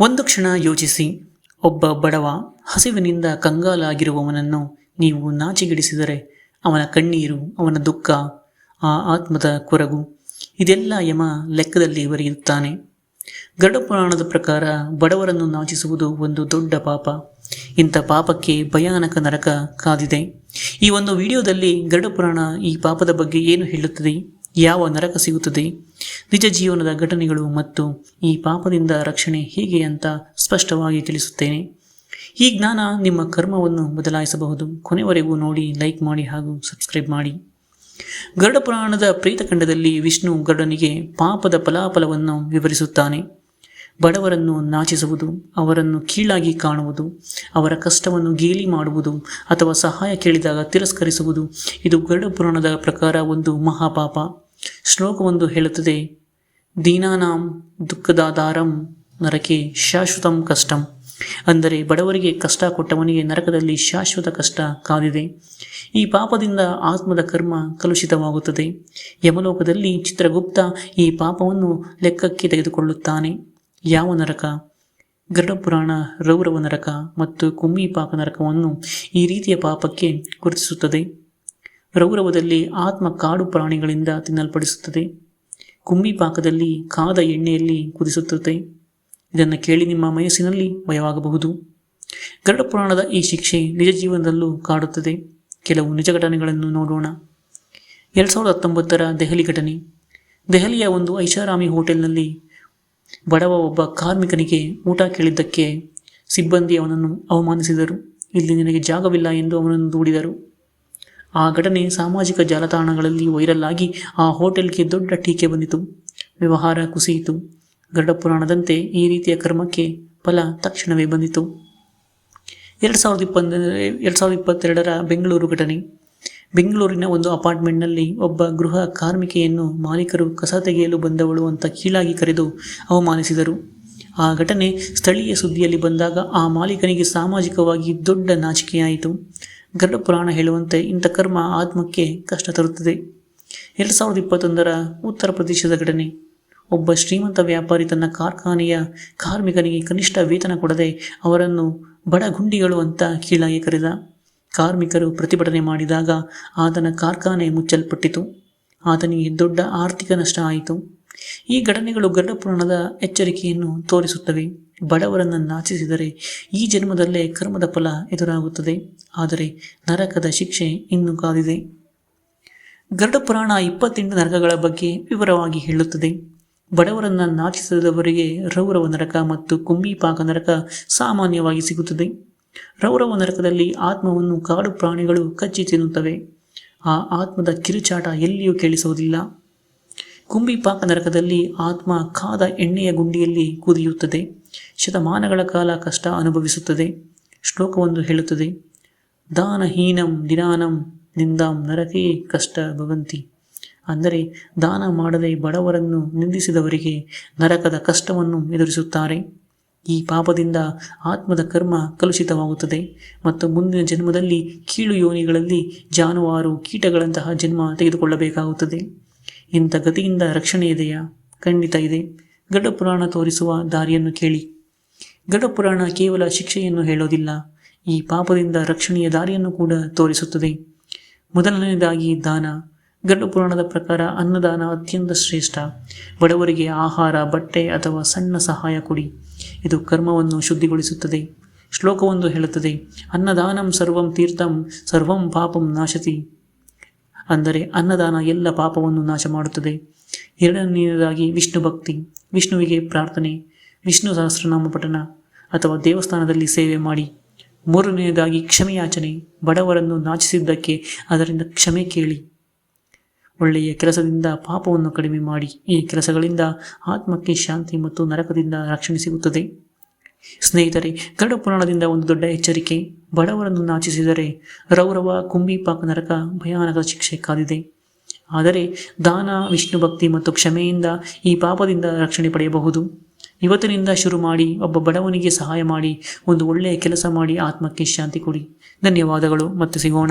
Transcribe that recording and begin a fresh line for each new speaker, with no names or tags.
ಒಂದು ಕ್ಷಣ ಯೋಚಿಸಿ, ಒಬ್ಬ ಬಡವ ಹಸಿವಿನಿಂದ ಕಂಗಾಲಾಗಿರುವವನನ್ನು ನೀವು ನಾಚಿಗಿಡಿಸಿದರೆ ಅವನ ಕಣ್ಣೀರು, ಅವನ ದುಃಖ, ಆ ಆತ್ಮದ ಕೊರಗು, ಇದೆಲ್ಲ ಯಮ ಲೆಕ್ಕದಲ್ಲಿ ಬರೆಯುತ್ತಾನೆ. ಗರುಡ ಪುರಾಣದ ಪ್ರಕಾರ ಬಡವರನ್ನು ನಾಚಿಸುವುದು ಒಂದು ದೊಡ್ಡ ಪಾಪ. ಇಂಥ ಪಾಪಕ್ಕೆ ಭಯಾನಕ ನರಕ ಕಾದಿದೆ. ಈ ಒಂದು ವಿಡಿಯೋದಲ್ಲಿ ಗರುಡ ಪುರಾಣ ಈ ಪಾಪದ ಬಗ್ಗೆ ಏನು ಹೇಳುತ್ತದೆ? ಯಾವ ನರಕ ಸಿಗುತ್ತದೆ? ನಿಜ ಜೀವನದ ಘಟನೆಗಳು ಮತ್ತು ಈ ಪಾಪದಿಂದ ರಕ್ಷಣೆ ಹೇಗೆ ಅಂತ ಸ್ಪಷ್ಟವಾಗಿ ತಿಳಿಸುತ್ತೇನೆ. ಈ ಜ್ಞಾನ ನಿಮ್ಮ ಕರ್ಮವನ್ನು ಬದಲಾಯಿಸಬಹುದು. ಕೊನೆವರೆಗೂ ನೋಡಿ, ಲೈಕ್ ಮಾಡಿ ಹಾಗೂ ಸಬ್ಸ್ಕ್ರೈಬ್ ಮಾಡಿ. ಗರುಡ ಪುರಾಣದ ಪ್ರೀತಖಂಡದಲ್ಲಿ ವಿಷ್ಣು ಗರುಡನಿಗೆ ಪಾಪದ ಫಲಾಫಲವನ್ನು ವಿವರಿಸುತ್ತಾನೆ. ಬಡವರನ್ನು ನಾಚಿಸುವುದು, ಅವರನ್ನು ಕೀಳಾಗಿ ಕಾಣುವುದು, ಅವರ ಕಷ್ಟವನ್ನು ಗೇಲಿ ಮಾಡುವುದು ಅಥವಾ ಸಹಾಯ ಕೇಳಿದಾಗ ತಿರಸ್ಕರಿಸುವುದು, ಇದು ಗರುಡ ಪುರಾಣದ ಪ್ರಕಾರ ಒಂದು ಮಹಾಪಾಪ. ಶ್ಲೋಕವೊಂದು ಹೇಳುತ್ತದೆ, ದೀನಾನಾಂ ದುಃಖದಾಧಾರಂ ನರಕೆ ಶಾಶ್ವತಂ ಕಷ್ಟಂ. ಅಂದರೆ ಬಡವರಿಗೆ ಕಷ್ಟ ಕೊಟ್ಟವನಿಗೆ ನರಕದಲ್ಲಿ ಶಾಶ್ವತ ಕಷ್ಟ ಕಾದಿದೆ. ಈ ಪಾಪದಿಂದ ಆತ್ಮದ ಕರ್ಮ ಕಲುಷಿತವಾಗುತ್ತದೆ. ಯಮಲೋಕದಲ್ಲಿ ಚಿತ್ರಗುಪ್ತ ಈ ಪಾಪವನ್ನು ಲೆಕ್ಕಕ್ಕೆ ತೆಗೆದುಕೊಳ್ಳುತ್ತಾನೆ. ಯಾವ ನರಕ? ಗರುಡ ಪುರಾಣ ರೌರವ ನರಕ ಮತ್ತು ಕುಮ್ಮಿ ಪಾಪ ನರಕವನ್ನು ಈ ರೀತಿಯ ಪಾಪಕ್ಕೆ ಗುರುತಿಸುತ್ತದೆ. ರೌರವದಲ್ಲಿ ಆತ್ಮ ಕಾಡು ಪ್ರಾಣಿಗಳಿಂದ ತಿನ್ನಲ್ಪಡಿಸುತ್ತದೆ. ಕುಂಬಿಪಾಕದಲ್ಲಿ ಕಾದ ಎಣ್ಣೆಯಲ್ಲಿ ಕುದಿಸುತ್ತದೆ. ಇದನ್ನು ಕೇಳಿ ನಿಮ್ಮ ಮನಸ್ಸಿನಲ್ಲಿ ಭಯವಾಗಬಹುದು. ಗರುಡ ಪುರಾಣದ ಈ ಶಿಕ್ಷೆ ನಿಜ ಜೀವನದಲ್ಲೂ ಕಾಡುತ್ತದೆ. ಕೆಲವು ನಿಜ ಘಟನೆಗಳನ್ನು ನೋಡೋಣ. ಎರಡು ಸಾವಿರದ ಹತ್ತೊಂಬತ್ತರ ದೆಹಲಿ ಘಟನೆ. ದೆಹಲಿಯ ಒಂದು ಐಷಾರಾಮಿ ಹೋಟೆಲ್ನಲ್ಲಿ ಬಡವ ಒಬ್ಬ ಕಾರ್ಮಿಕನಿಗೆ ಊಟ ಕೇಳಿದ್ದಕ್ಕೆ ಸಿಬ್ಬಂದಿ ಅವನನ್ನು ಅವಮಾನಿಸಿದರು. ಇಲ್ಲಿ ನಿನಗೆ ಜಾಗವಿಲ್ಲ ಎಂದು ಅವನನ್ನು ದೂಡಿದರು. ಆ ಘಟನೆ ಸಾಮಾಜಿಕ ಜಾಲತಾಣಗಳಲ್ಲಿ ವೈರಲ್ ಆಗಿ ಆ ಹೋಟೆಲ್ಗೆ ದೊಡ್ಡ ಟೀಕೆ ಬಂದಿತು. ವ್ಯವಹಾರ ಕುಸಿಯಿತು. ಗರುಡ ಪುರಾಣದಂತೆ ಈ ರೀತಿಯ ಕರ್ಮಕ್ಕೆ ಫಲ ತಕ್ಷಣವೇ ಬಂದಿತು. ಎರಡು ಸಾವಿರದ ಇಪ್ಪತ್ತ ಎರಡು ಸಾವಿರದ ಇಪ್ಪತ್ತೆರಡರ ಬೆಂಗಳೂರು ಘಟನೆ. ಬೆಂಗಳೂರಿನ ಒಂದು ಅಪಾರ್ಟ್ಮೆಂಟ್ನಲ್ಲಿ ಒಬ್ಬ ಗೃಹ ಕಾರ್ಮಿಕೆಯನ್ನು ಮಾಲೀಕರು ಕಸ ತೆಗೆಯಲು ಬಂದವಳು ಅಂತ ಕೀಳಾಗಿ ಕರೆದು ಅವಮಾನಿಸಿದರು. ಆ ಘಟನೆ ಸ್ಥಳೀಯ ಸುದ್ದಿಯಲ್ಲಿ ಬಂದಾಗ ಆ ಮಾಲೀಕನಿಗೆ ಸಾಮಾಜಿಕವಾಗಿ ದೊಡ್ಡ ನಾಚಿಕೆಯಾಯಿತು. ಗರುಡ ಪುರಾಣ ಹೇಳುವಂತೆ ಇಂಥ ಕರ್ಮ ಆತ್ಮಕ್ಕೆ ಕಷ್ಟ ತರುತ್ತದೆ. ಎರಡು ಸಾವಿರದ ಇಪ್ಪತ್ತೊಂದರ ಉತ್ತರ ಪ್ರದೇಶದ ಘಟನೆ ಒಬ್ಬ ಶ್ರೀಮಂತ ವ್ಯಾಪಾರಿ ತನ್ನ ಕಾರ್ಖಾನೆಯ ಕಾರ್ಮಿಕನಿಗೆ ಕನಿಷ್ಠ ವೇತನ ಕೊಡದೆ ಅವರನ್ನು ಬಡ ಗುಂಡಿಗಳು ಅಂತ ಕೀಳಾಗಿ ಕರೆದ. ಕಾರ್ಮಿಕರು ಪ್ರತಿಭಟನೆ ಮಾಡಿದಾಗ ಆತನ ಕಾರ್ಖಾನೆ ಮುಚ್ಚಲ್ಪಟ್ಟಿತು. ಆತನಿಗೆ ದೊಡ್ಡ ಆರ್ಥಿಕ ನಷ್ಟ ಆಯಿತು. ಈ ಘಟನೆಗಳು ಗರುಡ ಪುರಾಣದ ಎಚ್ಚರಿಕೆಯನ್ನು ತೋರಿಸುತ್ತವೆ. ಬಡವರನ್ನು ನಾಚಿಸಿದರೆ ಈ ಜನ್ಮದಲ್ಲೇ ಕರ್ಮದ ಫಲ ಎದುರಾಗುತ್ತದೆ. ಆದರೆ ನರಕದ ಶಿಕ್ಷೆ ಇನ್ನೂ ಕಾದಿದೆ. ಗರುಡ ಪುರಾಣ ಇಪ್ಪತ್ತೆಂಟು ನರಕಗಳ ಬಗ್ಗೆ ವಿವರವಾಗಿ ಹೇಳುತ್ತದೆ. ಬಡವರನ್ನ ನಾಚಿಸದವರಿಗೆ ರೌರವ ನರಕ ಮತ್ತು ಕುಂಬಿಪಾಕ ನರಕ ಸಾಮಾನ್ಯವಾಗಿ ಸಿಗುತ್ತದೆ. ರೌರವ ನರಕದಲ್ಲಿ ಆತ್ಮವನ್ನು ಕಾಡು ಪ್ರಾಣಿಗಳು ಕಚ್ಚಿ ತಿನ್ನುತ್ತವೆ. ಆ ಆತ್ಮದ ಕಿರುಚಾಟ ಎಲ್ಲಿಯೂ ಕೇಳಿಸುವುದಿಲ್ಲ. ಕುಂಬಿಪಾಕ ನರಕದಲ್ಲಿ ಆತ್ಮ ಕಾದ ಎಣ್ಣೆಯ ಗುಂಡಿಯಲ್ಲಿ ಕುದಿಯುತ್ತದೆ. ಶತಮಾನಗಳ ಕಾಲ ಕಷ್ಟ ಅನುಭವಿಸುತ್ತದೆ. ಶ್ಲೋಕವೊಂದು ಹೇಳುತ್ತದೆ. ದಾನಹೀನಂ ದಿನಾನಂ ನಿಂದಾಂ ನರಕೇ ಕಷ್ಟ ಭವಂತಿ. ಅಂದರೆ ದಾನ ಮಾಡದೆ ಬಡವರನ್ನು ನಿಂದಿಸಿದವರಿಗೆ ನರಕದ ಕಷ್ಟವನ್ನು ಎದುರಿಸುತ್ತಾರೆ. ಈ ಪಾಪದಿಂದ ಆತ್ಮದ ಕರ್ಮ ಕಲುಷಿತವಾಗುತ್ತದೆ. ಮತ್ತು ಮುಂದಿನ ಜನ್ಮದಲ್ಲಿ ಕೀಳು ಯೋನಿಗಳಲ್ಲಿ ಜಾನುವಾರು ಕೀಟಗಳಂತಹ ಜನ್ಮ ತೆಗೆದುಕೊಳ್ಳಬೇಕಾಗುತ್ತದೆ. ಇಂಥ ಗತಿಯಿಂದ ರಕ್ಷಣೆ ಇದೆಯಾ? ಖಂಡಿತ ಇದೆ. ಗಡ ಪುರಾಣ ತೋರಿಸುವ ದಾರಿಯನ್ನು ಕೇಳಿ. ಗಡ ಪುರಾಣ ಕೇವಲ ಶಿಕ್ಷೆಯನ್ನು ಹೇಳೋದಿಲ್ಲ, ಈ ಪಾಪದಿಂದ ರಕ್ಷಣೆಯ ದಾರಿಯನ್ನು ಕೂಡ ತೋರಿಸುತ್ತದೆ. ಮೊದಲನೆಯದಾಗಿ ದಾನ. ಗಡ್ಡ ಪುರಾಣದ ಪ್ರಕಾರ ಅನ್ನದಾನ ಅತ್ಯಂತ ಶ್ರೇಷ್ಠ. ಬಡವರಿಗೆ ಆಹಾರ, ಬಟ್ಟೆ ಅಥವಾ ಸಣ್ಣ ಸಹಾಯ ಕೊಡಿ. ಇದು ಕರ್ಮವನ್ನು ಶುದ್ಧಿಗೊಳಿಸುತ್ತದೆ. ಶ್ಲೋಕವೊಂದು ಹೇಳುತ್ತದೆ, ಅನ್ನದಾನಂ ಸರ್ವಂ ತೀರ್ಥಂ, ಸರ್ವಂ ಪಾಪಂ ನಾಶತಿ. ಅಂದರೆ ಅನ್ನದಾನ ಎಲ್ಲ ಪಾಪವನ್ನು ನಾಶ ಮಾಡುತ್ತದೆ ಎರಡನೆಯದಾಗಿ ವಿಷ್ಣು ಭಕ್ತಿ. ವಿಷ್ಣುವಿಗೆ ಪ್ರಾರ್ಥನೆ. ವಿಷ್ಣು ಸಹಸ್ರನಾಮ ಪಠಣ ಅಥವಾ ದೇವಸ್ಥಾನದಲ್ಲಿ ಸೇವೆ ಮಾಡಿ. ಮೂರನೆಯದಾಗಿ ಕ್ಷಮೆಯಾಚನೆ. ಬಡವರನ್ನು ನಾಚಿಸಿದ್ದಕ್ಕೆ ಅದರಿಂದ ಕ್ಷಮೆ ಕೇಳಿ. ಒಳ್ಳೆಯ ಕೆಲಸದಿಂದ ಪಾಪವನ್ನು ಕಡಿಮೆ ಮಾಡಿ. ಈ ಕೆಲಸಗಳಿಂದ ಆತ್ಮಕ್ಕೆ ಶಾಂತಿ ಮತ್ತು ನರಕದಿಂದ ರಕ್ಷಣೆ ಸಿಗುತ್ತದೆ. ಸ್ನೇಹಿತರೆ ಗರುಡ ಪುರಾಣದಿಂದ ಒಂದು ದೊಡ್ಡ ಎಚ್ಚರಿಕೆ. ಬಡವರನ್ನು ನಾಚಿಸಿದರೆ ರೌರವ ಕುಂಬಿಪಾಕ ನರಕ ಭಯಾನಕ ಶಿಕ್ಷೆ ಕಾದಿದೆ. ಆದರೆ ದಾನ, ವಿಷ್ಣು ಭಕ್ತಿ ಮತ್ತು ಕ್ಷಮೆಯಿಂದ ಈ ಪಾಪದಿಂದ ರಕ್ಷಣೆ ಪಡೆಯಬಹುದು. ಇವತ್ತಿನಿಂದ ಶುರು ಮಾಡಿ, ಒಬ್ಬ ಬಡವನಿಗೆ ಸಹಾಯ ಮಾಡಿ, ಒಂದು ಒಳ್ಳೆಯ ಕೆಲಸ ಮಾಡಿ ಆತ್ಮಕ್ಕೆ ಶಾಂತಿ ಕೊಡಿ. ಧನ್ಯವಾದಗಳು ಮತ್ತು ಸಿಗೋಣ.